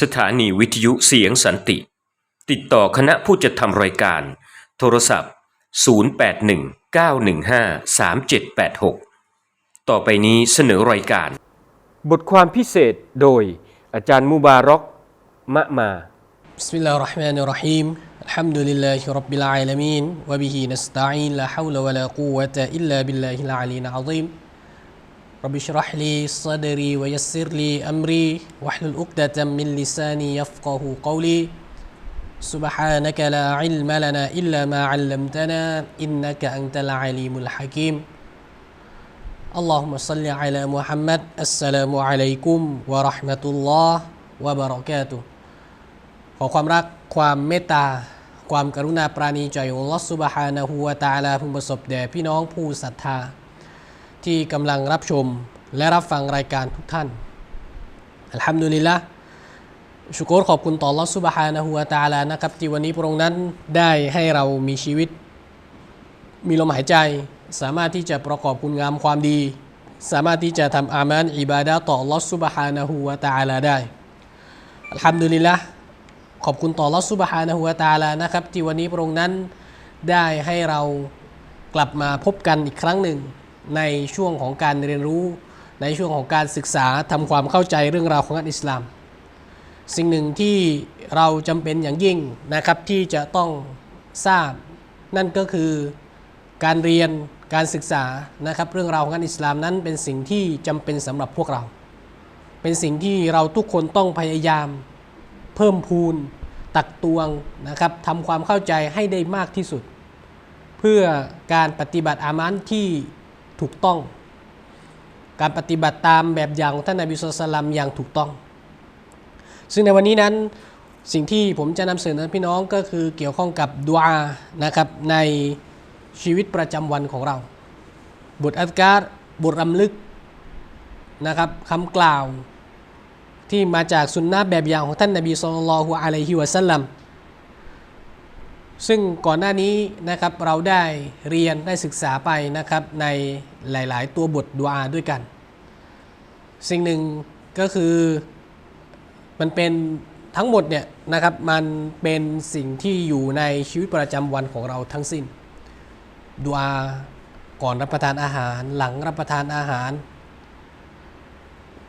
สถานีวิทยุเสียงสันติ ติดต่อคณะผู้จัดทำรายการ โทรศัพท์ 0819153786 ต่อไปนี้เสนอรายการ บทความพิเศษโดยอาจารย์มูบารอกมะมา بسم الله الرحمن الرحيم الحمد لله رب العالمين وبه نستعين لا حول ولا قوة إلا بالله العلي العظيم رب اشرح لي صدري ويسر لي أمري واحلل عقدة من لساني يفقه قولي سبحانك لا علم لنا إلا ما علمتنا إنك أنت العليم الحكيم اللهم صل على محمد السلام عليكم ورحمة الله وبركاته ขอความรักความเมตตา ความกรุณาปราณีใจของอัลลอฮฺซุบฮานะฮูวะตะอาลาพึงประสบแด่พี่น้องผู้ศรัทธา ที่กำลังรับชมและรับฟังรายการทุกท่านอัลฮัมดุลิลละชุกรขอบคุณต่อลอฮฺซุบฮานะฮูวตาลานะครับที่วันนี้พระองค์นั้นได้ให้เรามีชีวิต มีลมหายใจ สามารถที่จะประกอบคุณงามความดี สามารถที่จะทำอามานอิบาดะต่อลอฮฺซุบฮานะฮูวตาลาได้อัลฮัมดุลิลละขอบคุณต่อลอสุบฮานะฮูวตาลานะครับที่วันนี้พระองค์นั้นได้ให้เรากลับมาพบกันอีกครั้งหนึ่ง ในช่วงของการเรียนรู้ ในช่วงของการศึกษาทำความเข้าใจเรื่องราวของอัลอิสลาม สิ่งหนึ่งที่เราจำเป็นอย่างยิ่งนะครับที่จะต้องทราบ นั่นก็คือการเรียนการศึกษานะครับเรื่องราวของอัลอิสลามนั้นเป็นสิ่งที่จำเป็นสำหรับพวกเรา เป็นสิ่งที่เราทุกคนต้องพยายามเพิ่มพูนตักตวงนะครับทำความเข้าใจให้ได้มากที่สุด เพื่อการปฏิบัติอามันที่ ถูกต้อง การปฏิบัติตามแบบอย่างของท่านนบีสุลต่านอย่างถูกต้อง ซึ่งในวันนี้นั้นสิ่งที่ผมจะนำเสนอพี่น้องก็คือเกี่ยวข้องกับดุอานะครับในชีวิตประจำวันของเรา บทอัลการบทรำลึกนะครับคำกล่าวที่มาจากสุนนะแบบอย่างของท่านนบีสุลต่านละฮุอะลัยฮิวะสัลลัม ซึ่งก่อนหน้านี้นะครับเราได้เรียนได้ศึกษาไปนะครับในหลาย ๆ ตัวบทดุอาด้วยกัน สิ่งหนึ่งก็คือมันเป็นทั้งหมดเนี่ยนะครับมันเป็นสิ่งที่อยู่ในชีวิตประจำวันของเราทั้งสิ้นดุอาก่อนรับประทานอาหาร หลังรับประทานอาหาร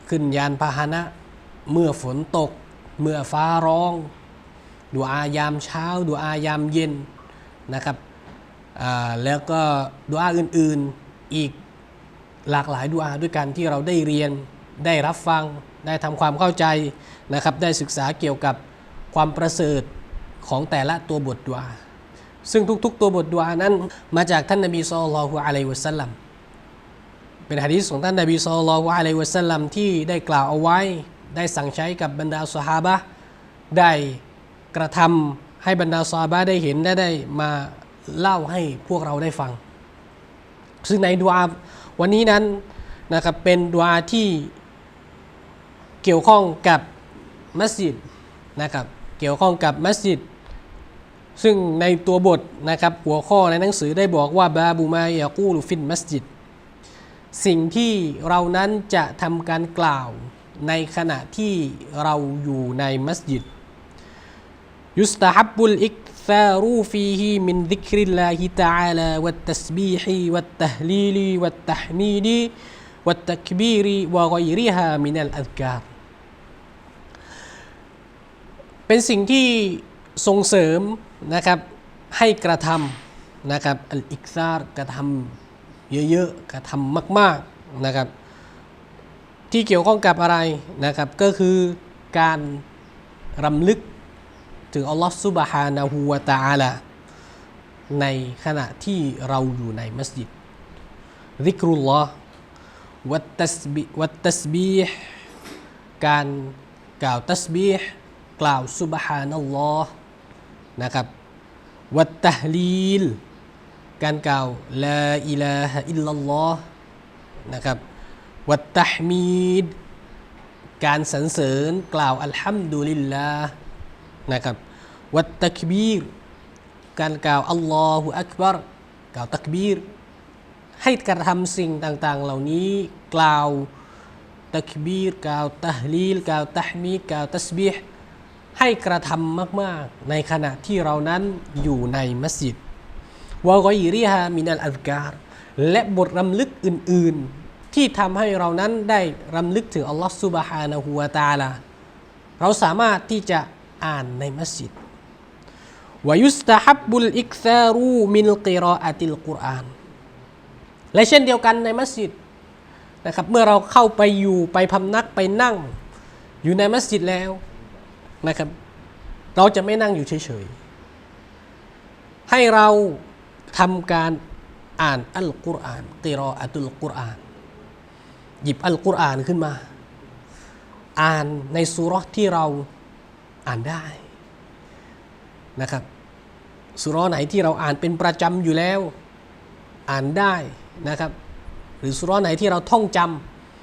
ขึ้นยานพาหนะ เมื่อฝนตก เมื่อฟ้าร้อง ดูอายามเช้า ดูอายามเย็นนะครับแล้วก็ดูอาอื่นๆอีกหลากหลายดูอาด้วยกันที่เราได้เรียนได้รับฟังได้ทำความเข้าใจนะครับ ได้ศึกษาเกี่ยวกับความประเสริฐของแต่ละตัวบทดูอา ซึ่งทุกๆ ตัวบทดูอานั้นมาจากท่านนบีสุลละฮุอะลัยวะสัลลัมเป็นฮะดีษของท่านนบีสุลละฮุอะลัยวะสัลลัมที่ได้กล่าวเอาไว้ ได้สั่งใช้กับบรรดาสหาบะได้ กระทำให้บรรดาสหาบะได้เห็นและได้มาเล่าให้พวกเราได้ฟัง ซึ่งในดุอาวันนี้นั้นนะครับเป็นดุอาที่เกี่ยวข้องกับมัสยิดนะครับเกี่ยวข้องกับมัสยิดซึ่งในตัวบทนะครับหัวข้อในหนังสือได้บอกว่าบาบูมายากูลุฟินมัสยิดสิ่งที่เรานั้นจะทำการกล่าวในขณะที่เราอยู่ในมัสยิด ยุสตาฮับบุลอิกซารูฟีฮีมินดิกริลลาฮิตะอาลาวัตตัสบีฮีวัตตะฮลีลีวัตตะฮมีดีวัตตักบีรีวะกอยริฮามินัลอัซกาเป็นสิ่งที่ส่งเสริมนะครับให้กระทำนะครับอัลอิกซาร์กระทำเยอะๆกระทำมากๆนะครับที่เกี่ยวข้องกับอะไรนะครับก็คือการรำลึก ถึงอัลลอฮฺซุบฮานะฮูวะตะอาลาในขณะที่เราอยู่ในมัสยิดซิกรุลลอฮ์วัตตัสบิวัตตัสบีห์การกล่าวตัสบีห์กล่าวซุบฮานัลลอฮ์นะครับวัตตะฮลีลการกล่าวลาอิลาฮะอิลลัลลอฮ์นะครับวัตตะฮมีดการสรรเสริญกล่าวอัลฮัมดุลิลลาห์ นะครับวัตตักบีรการกล่าวอัลลอฮฺอักบัรกล่าวตักบีรให้กระทำสิ่งต่างๆ เหล่านี้กล่าวตักบีรกล่าวตะฮลีลกล่าวตะฮมีกล่าวตัสบีห์ให้กระทำมากๆ ในขณะที่เรานั้นอยู่ในมัสยิดวะกอยริฮามินัลอัลการและบทรำลึกอื่นๆ ที่ทำให้เรานั้นได้รำลึกถึงอัลลอฮฺซุบฮานะฮูวาตาลาเราสามารถที่จะ อ่านในมัสยิดวายุสตาฮับบุลอิกซารูมินกิรออาติลกุรอานและเช่นเดียวกันในมัสยิดนะครับเมื่อเราเข้าไปอยู่ไปพำนักไปนั่ง อยู่ในมัสยิดแล้วนะครับเราจะไม่นั่งอยู่เฉยๆ ให้เราทำการอ่านอัลกุรอานกิรออาตุลกุรอาน หยิบอัลกุรอานขึ้นมา อ่านในสุรที่เรา อ่านได้นะครับสุราะห์ไหนที่เราอ่านเป็นประจำอยู่แล้ว อ่านได้นะครับ หรือสุราะห์ไหนที่เราท่องจ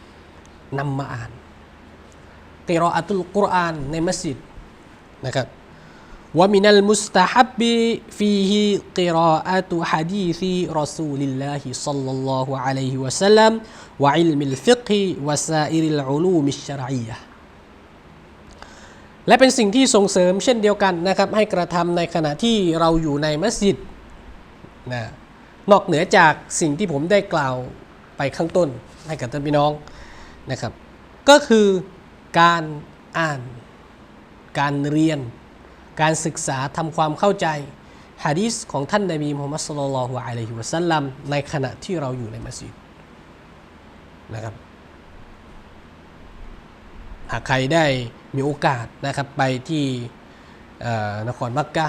ำนำมาอ่านกิรออาตุลกุรอานในมัสยิดนะครับว่ามินัลมุสตาฮับบิฟีฮิกิรออาตุฮะดีซีรอซูลิลลาฮิซัลลัลลอฮุอะลัยฮิวะสัลลัมวะอิลมิลฟิกฮิวะซาอิริลอุลูมิชชะรอียะห์ และเป็นสิ่งที่ส่งเสริมเช่นเดียวกันนะครับ ให้กระทำในขณะที่เราอยู่ในมัสยิดนะนอกเหนือจากสิ่งที่ผมได้กล่าวไปข้างต้นให้กับท่านพี่น้องนะครับ ก็คือการอ่าน การเรียน การศึกษาทำความเข้าใจฮะดีษของท่านนบีมุฮัมมัดสุลลัลอฮุอะลัยฮิวะสัลลัมในขณะที่เราอยู่ในมัสยิดนะครับ หากใครได้มีโอกาสนะครับไปที่นครมักกะ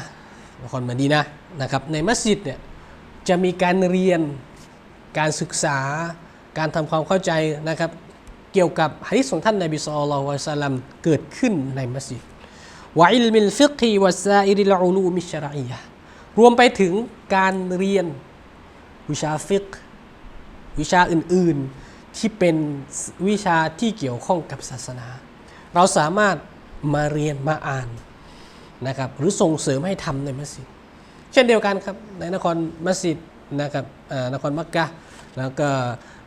นครมดีนะนะครับในมัสยิดเนี่ยจะมีการเรียนการศึกษาการทำความเข้าใจนะครับเกี่ยวกับฮะดีษของท่านนบีสุลต่านละสัลลัมเกิดขึ้นในมัสยิดวอิลมิลฟิกฮีวะซาอิริลอูลูมิชรอียะรวมไปถึงการเรียนวิชาฟิกวิชาอื่นๆที่เป็นวิชาที่เกี่ยวข้องกับศาสนา เราสามารถมาเรียนมาอ่านนะครับหรือส่งเสริมให้ทำในมัสยิดเช่นเดียวกันครับในนครมัสยิดนะครับนครมักกะแล้วก็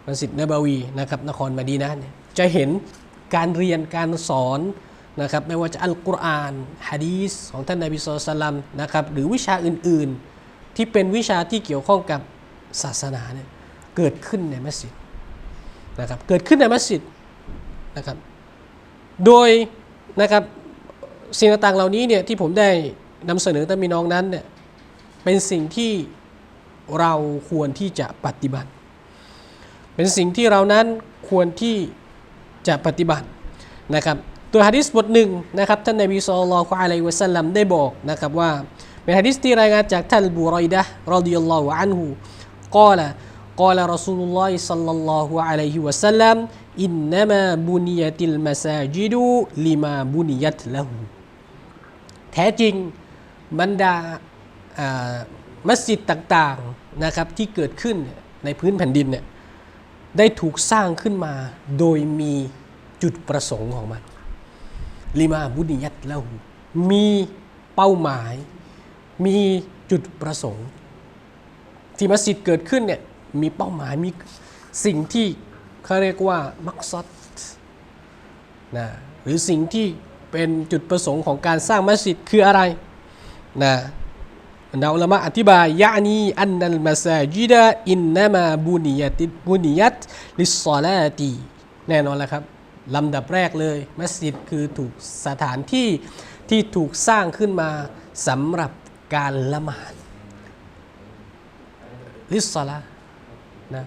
มัสยิดนบาวีนะครับนครมะดีนะเนี่ยจะเห็นการเรียนการสอนนะครับไม่ว่าจะอัลกุรอานฮะดีษของท่านนบีสุลต่านละนะครับหรือวิชาอื่นๆ ที่เป็นวิชาที่เกี่ยวข้องกับศาสนาเนี่ยเกิดขึ้นในมัสยิดนะครับเกิดขึ้นในมัสยิดนะครับ โดยนะครับสิ่งต่างๆเหล่านี้เนี่ยที่ผมได้นำเสนอท่านพี่น้องนั้นเนี่ยเป็นสิ่งที่เราควรที่จะปฏิบัติ เป็นสิ่งที่เรานั้นควรที่จะปฏิบัตินะครับตัวฮะดิษบทหนึ่งนะครับท่านนบีสุลต่านละอะลัยฮิวะสัลลัมได้บอกนะครับว่าเป็นฮะดิษที่รายงานจากท่านบูรอยดะห์รอดิยัลลอฮุอันฮุกล่ อินนามาบุนียติลมาซาจิดูลิมาบุนียตละหูแท้จริงบรรดามัสยิดต่างๆนะครับที่เกิดขึ้นในพื้นแผ่นดินเนี่ยได้ถูกสร้างขึ้นมาโดยมีจุดประสงค์ของมันลิมาบุนียตละหูมีเป้าหมาย มีจุดประสงค์ ที่มัสยิดเกิดขึ้นเนี่ยมีเป้าหมายมีสิ่งที่ เขาเรียกว่ามักซัดนะหรือสิ่งที่เป็นจุดประสงค์ของการสร้างมัสยิดคืออะไรนะบรรดาอุลามะอธิบายยะนีอันนัลมาซาจิดะอินนามาบุนิยัตบุนิยัตลิสซอลาตีแน่นอนแล้วครับลำดับแรกเลย มัสยิดคือถูกสถานที่ที่ถูกสร้างขึ้นมาสำหรับการละหมาดลิสซอลานะ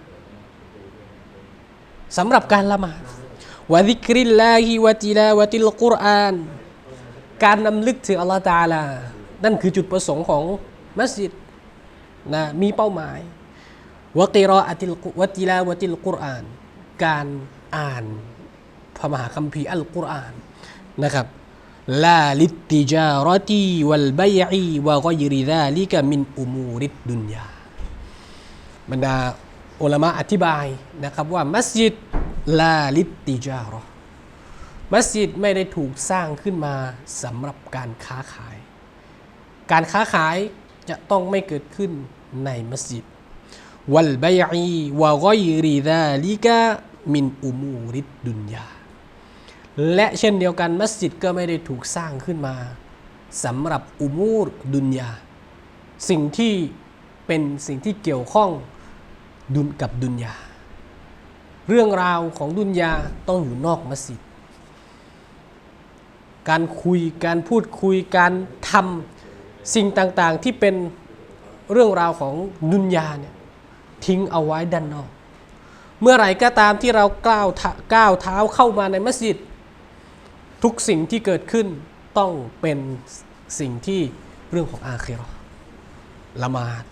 สำหรับการละหมาดวะดิกริลลาฮิวะติลาวะติลกุรอาน การนำลึกถึงอัลลอฮฺตาลา นั่นคือจุดประสงค์ของมัสยิดนะมีเป้าหมายวะกิรออติลวะติลาวะติลกุรอาน การอ่านพระมหาคัมภีร์อัลกุรอานนะครับลาลิตติจารตีวัลบยอีวะกอยริซาลิกะมินอุมูริดดุนยาบรรดา อุลามะอธิบายนะครับว่ามัสยิดลาลิตติจารอมัสยิดไม่ได้ถูกสร้างขึ้นมาสำหรับการค้าขาย การค้าขายจะต้องไม่เกิดขึ้นในมัสยิดวัลบัยอีวะกอยริซาลิกะมินอุมูริดดุนยาและเช่นเดียวกันมัสยิดก็ไม่ได้ถูกสร้างขึ้นมาสำหรับอุมูรดุนยา สิ่งที่เป็นสิ่งที่เกี่ยวข้อง ดุนกับดุนยา เรื่องราวของดุนยาต้องอยู่นอกมัสยิด การคุยการพูดคุยการทำสิ่งต่างๆที่เป็นเรื่องราวของดุนยาเนี่ยทิ้งเอาไว้ด้านนอก เมื่อไหร่ก็ตามที่เราก้าวเท้าก้าวเท้าเข้ามาในมัสยิด ทุกสิ่งที่เกิดขึ้นต้องเป็นสิ่งที่เรื่องของอาคิราะห์ละมาด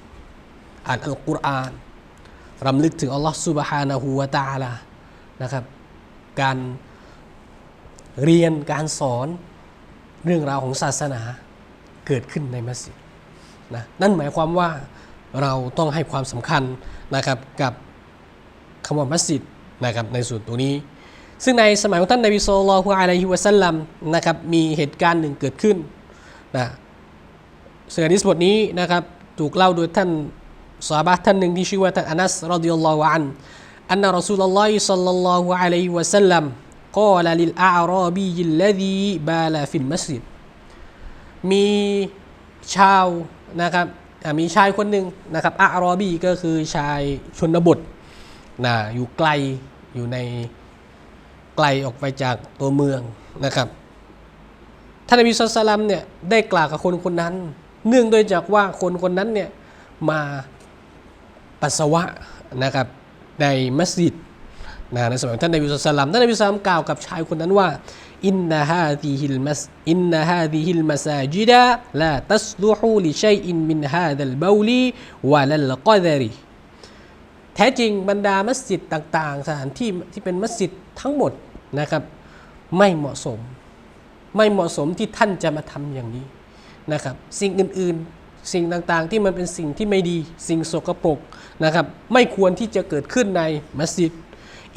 อ่านอัลกุรอาน รำลึกถึงอัลลอฮ์สุบฮานะหูวาตาลานะครับ การเรียนการสอนเรื่องราวของศาสนาเกิดขึ้นในมัสยิดนะนั่นหมายความว่าเราต้องให้ความสำคัญนะครับกับคำว่ามัสยิดนะครับในส่วนตรงนี้ ซึ่งในสมัยของท่านนบีโซลฮุอะลัยฮิวะสัลลัมนะครับมีเหตุการณ์หนึ่งเกิดขึ้นนะเสือนิสบทนี้นะครับถูกเล่าโดยท่าน ซาบะท่านหนึ่งที่ชื่อว่าท่านอานัสรดิยัลลอฮุอันอันนรสูลลอฮิสัลลัลลอฮุอะลัยฮิวะสัลลัมกอลลิลอาราบียิลลดีบาลาฟินมัสยิดมีชาวนะครับมีชายคนหนึ่งนะครับอารอบีก็คือชายชนบทนะอยู่ไกลอยู่ในไกลออกไปจากตัวเมืองนะครับท่านนบีสุลต่านเนี่ยได้กล่าวกับคนคนนั้น เนื่องด้วยจากว่าคนคนนั้นเนี่ยมา ปัสสาวะนะครับในมัสยิดนะในสมัยท่านนบีสุลต่านท่านนบีสุลต่านกล่าวกับชายคนนั้นว่าอินนาฮาดิฮิลมัสอินนาฮาดิฮิลมัสาจิดะลาตัสลุฮูลิชัยอินมินฮาดัลบาลีวะลัลกอดรีแท้จริงบรรดามัสยิดต่างๆ สถานที่ที่เป็นมัสยิดทั้งหมดนะครับไม่เหมาะสม ไม่เหมาะสมที่ท่านจะมาทำอย่างนี้นะครับ สิ่งอื่นๆ สิ่งต่างๆ ที่มันเป็นสิ่งที่ไม่ดีสิ่งสกปรกนะครับ ไม่ควรที่จะเกิดขึ้นในมัสยิด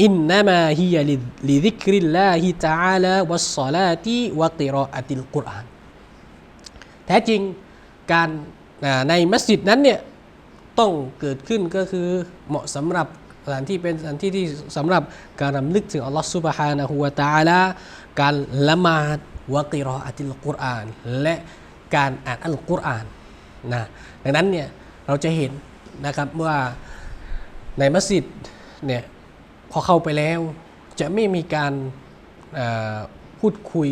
อินนามาฮิยลิลิดิกริลลาฮิตาลาวัสศอลาติวะกิรออะติลกุรอานแท้จริงการในมัสยิดนั้นเนี่ยต้องเกิดขึ้นก็คือเหมาะสำหรับสถานที่เป็นสถานที่ที่สำหรับการรำลึกถึงอัลลอฮฺซุบฮานะฮูวะตาลาการละมาดวะกิรออะติลกุรอาน และการอ่านอัลกุรอาน นะดังนั้นเนี่ยเราจะเห็นนะครับว่าในมัสยิดเนี่ยพอเข้าไปแล้ว จะไม่มีการพูดคุย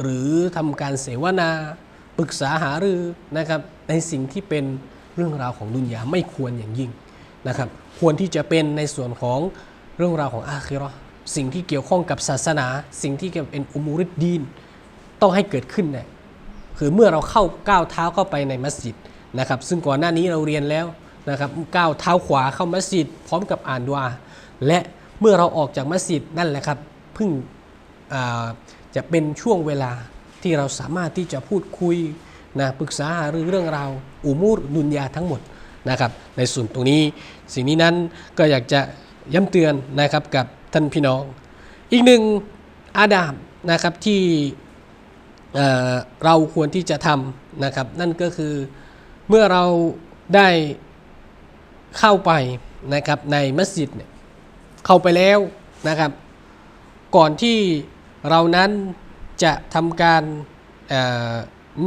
หรือทำการเสวนาปรึกษาหารือนะครับในสิ่งที่เป็นเรื่องราวของดุนยาไม่ควรอย่างยิ่งนะครับควรที่จะเป็นในส่วนของเรื่องราวของอาคิราะห์สิ่งที่เกี่ยวข้องกับศาสนา สิ่งที่เกี่ยวกับเป็นอุมูริดดีน ต้องให้เกิดขึ้นเนี่ย คือเมื่อเราเข้าก้าวเท้าเข้าไปในมัสยิดนะครับ ซึ่งก่อนหน้านี้เราเรียนแล้วนะครับก้าวเท้าขวาเข้ามัสยิดพร้อมกับอ่านดุอาและเมื่อเราออกจากมัสยิดนั่นแหละครับเพิ่งจะเป็นช่วงเวลาที่เราสามารถที่จะพูดคุยนะปรึกษาหารือเรื่องราวอุมูรดุนยาทั้งหมดนะครับในส่วนตรงนี้ สิ่งนี้นั้นก็อยากจะย้ำเตือนนะครับกับท่านพี่น้อง อีกหนึ่งอาดามนะครับที่ เเราควรที่จะทำนะครับ นั่นก็คือเมื่อเราได้เข้าไปนะครับในมัสยิดเนี่ยเข้าไปแล้วนะครับ ก่อนที่เรานั้นจะทำการ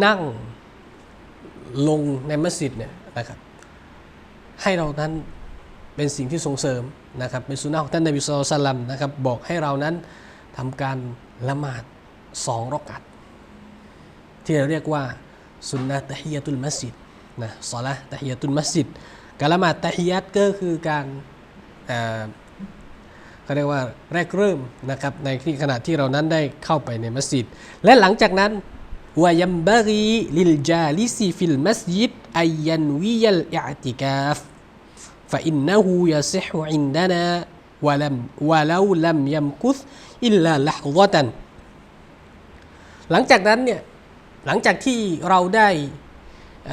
นั่งลงในมัสยิดเนี่ยนะครับ ให้เรานั้นเป็นสิ่งที่ส่งเสริมนะครับเป็นสุนนะของท่านนบีสุลต่านลัมนะครับ บอกให้เรานั้นทำการละหมาดสองรอกัต ที่เราเรียกว่าสุนนะตะฮิยตุลมัสยิดนะสอละตะฮิยตุลมัสยิดการละหมาดตะฮิยัตก็คือการเขาเรียกว่าแรกเริ่มนะครับในที่ขณะที่เรานั้นได้เข้าไปในมัสยิด และหลังจากนั้นวายัมบารีลิลจาลิซีฟิลมัสยิดอายันวิยัลอิติกาฟฟะอินนะฮูยะซิฮุอินดานาวะลัมวะลาลัมยัมกุสอิลลาละฮฎตันหลังจากนั้นเนี่ย หลังจากที่เราได้เ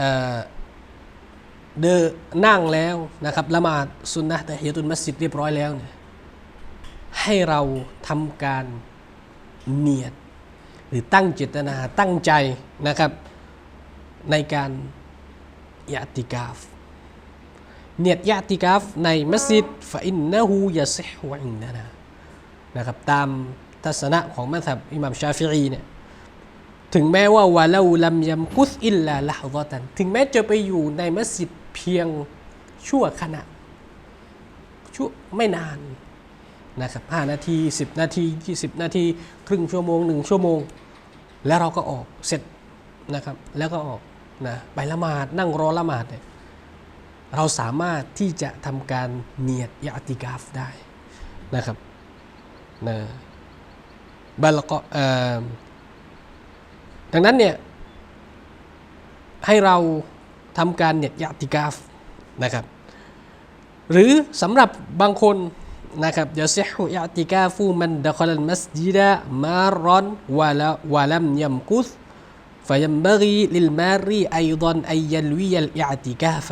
เดินนั่งแล้วนะครับละหมาดสุนนะแตะฮียตุลมัสยิดเรียบร้อยแล้วเนี่ยให้เราทำการเนียดหรือตั้งเจตนาตั้งใจนะครับในการยะติกาฟ เนียดยะติกาฟในมัสยิดฟอินนะฮูยะซิฮวอินนะนะครับตามทัศนะของมัธบอิหม่ามชาฟิอีเนี่ย ถึงแม้ว่าวะลาลัมยัมกุสอิลลาละฮ์ตัน ถึงแม้จะไปอยู่ในมัสยิดเพียงชั่วขณะ ชั่วไม่นานนะครับ5นาที 10 นาที 20 นาที ครึ่งชั่วโมงหนึ่งชั่วโมง แล้วเราก็ออกเสร็จนะครับ แล้วก็ออกนะไปละหมาดนั่งรอละหมาดเนี่ยเราสามารถที่จะทำการเนียดยาติกาฟได้นะครับนะบาลก็เอ่อ ดังนั้นเนี่ย ให้เราทำการเนียดยาติกาฟนะครับ หรือสำหรับบางคนนะครับยาซิฮุอิอติกาฟูมันดะคอลัลมัสยิดะมารอนวะละวะลัมยัมกุส فينبغي للماري أيضا أن يلوي الاعتكاف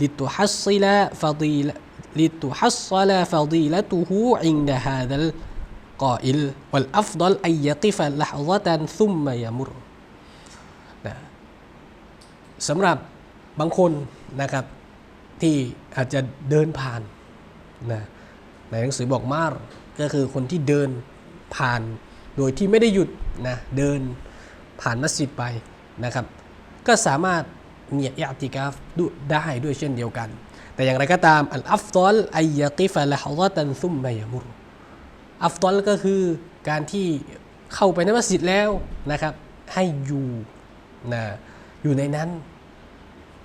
لتحصل فضيلة لتحصل فضيلته عند هذا القائل والأفضل أن يقف لحظة ثم يمر นะ สำหรับบางคนนะครับที่อาจจะเดินผ่านนะในหนังสือบอกมารก็คือคนที่เดินผ่านโดยที่ไม่ได้หยุดนะเดินผ่านมัสยิดไปนะครับ ก็สามารถเนียอิอติกาฟดูได้ด้วยเช่นเดียวกัน แต่อย่างไรก็ตามอัลอัฟตอลไอยะกิฟะละฮะตันซุมมายามุรอัฟตอลก็คือการที่เข้าไปในมัสยิดแล้วนะครับ ให้อยู่นะ อยู่ในนั้น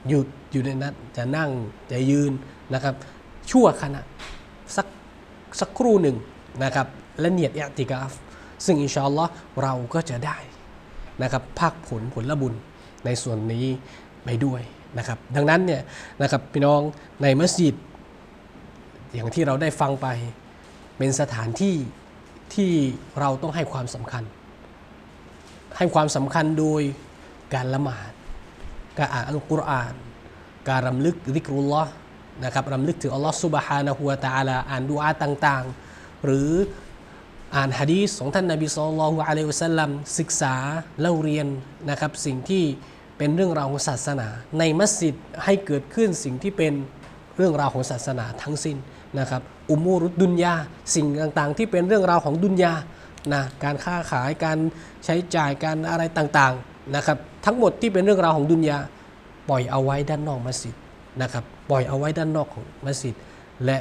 หยุดอยู่ในนั้น จะนั่งจะยืนนะครับ ชั่วขณะสักสักครู่หนึ่งนะครับ และเนียดอิอติกาฟ ซึ่งอินชาอัลลอฮ์เราก็จะได้นะครับภาคผลผลบุญในส่วนนี้ไปด้วยนะครับ ดังนั้นเนี่ยนะครับพี่น้องในมัสยิด อย่างที่เราได้ฟังไปเป็นสถานที่ที่เราต้องให้ความสำคัญ ให้ความสำคัญโดยการละหมาด การอ่านอัลกุรอาน การรำลึกดิกรุลลอฮ์นะครับรำลึกถึงอัลลอฮ์ซุบฮานะฮูวะตะอาลาอ่านดูอาต่างๆ หรืออ่านฮะดีษของท่านนบีศ็อลลัลลอฮุอะลัยฮิวะสัลลัมศึกษาเล่าเรียนนะครับสิ่งที่เป็นเรื่องราวของศาสนา ในมัสยิดให้เกิดขึ้นสิ่งที่เป็นเรื่องราวของศาสนาทั้งสิ้นนะครับอุมูรุดดุนยาสิ่งต่างๆ ที่เป็นเรื่องราวของดุนยานะการค้าขายการใช้จ่ายการอะไรต่างๆ นะครับทั้งหมดที่เป็นเรื่องราวของดุนยาปล่อยเอาไว้ด้านนอกมัสยิดนะครับปล่อยเอาไว้ด้านนอกของมัสยิด และ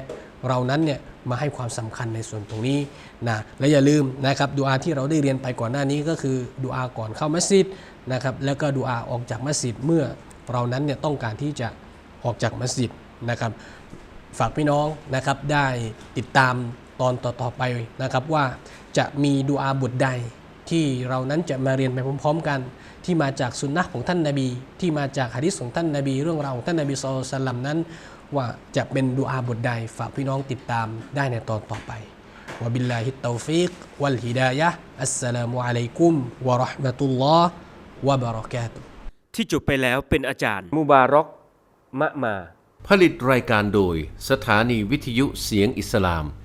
เรานั้นเนี่ยมาให้ความสำคัญในส่วนตรงนี้นะและอย่าลืมนะครับดูอาที่เราได้เรียนไปก่อนหน้านี้ก็คือดูอาก่อนเข้ามัสยิดนะครับแล้วก็ดูอาออกจากมัสยิดเมื่อเรานั้นเนี่ยต้องการที่จะออกจากมัสยิดนะครับฝากพี่น้องนะครับได้ติดตามตอนต่อๆไปนะครับว่าจะมีดูอาบทใด ที่เรานั้นจะมาเรียนไปพร้อม ๆ กัน ที่มาจากสุนนะของท่านนาบี ที่มาจากฮะดิษของท่านนาบี เรื่องราวของท่านนาบีสุลต่านลัมนั้น ว่าจะเป็นดูอาบทใดฝากพี่น้องติดตามได้ในตอนต่อไปวะบิลลาฮิตตอฟิกวัลฮิดายะฮ์อัสสลามุอะลัยกุมวะเราะห์มะตุลลอฮ์วะบะเราะกาตุฮ์ที่จบไปแล้วเป็นอาจารย์ มุบารอกมะมา ผลิตรายการโดยสถานีวิทยุเสียงอิสลาม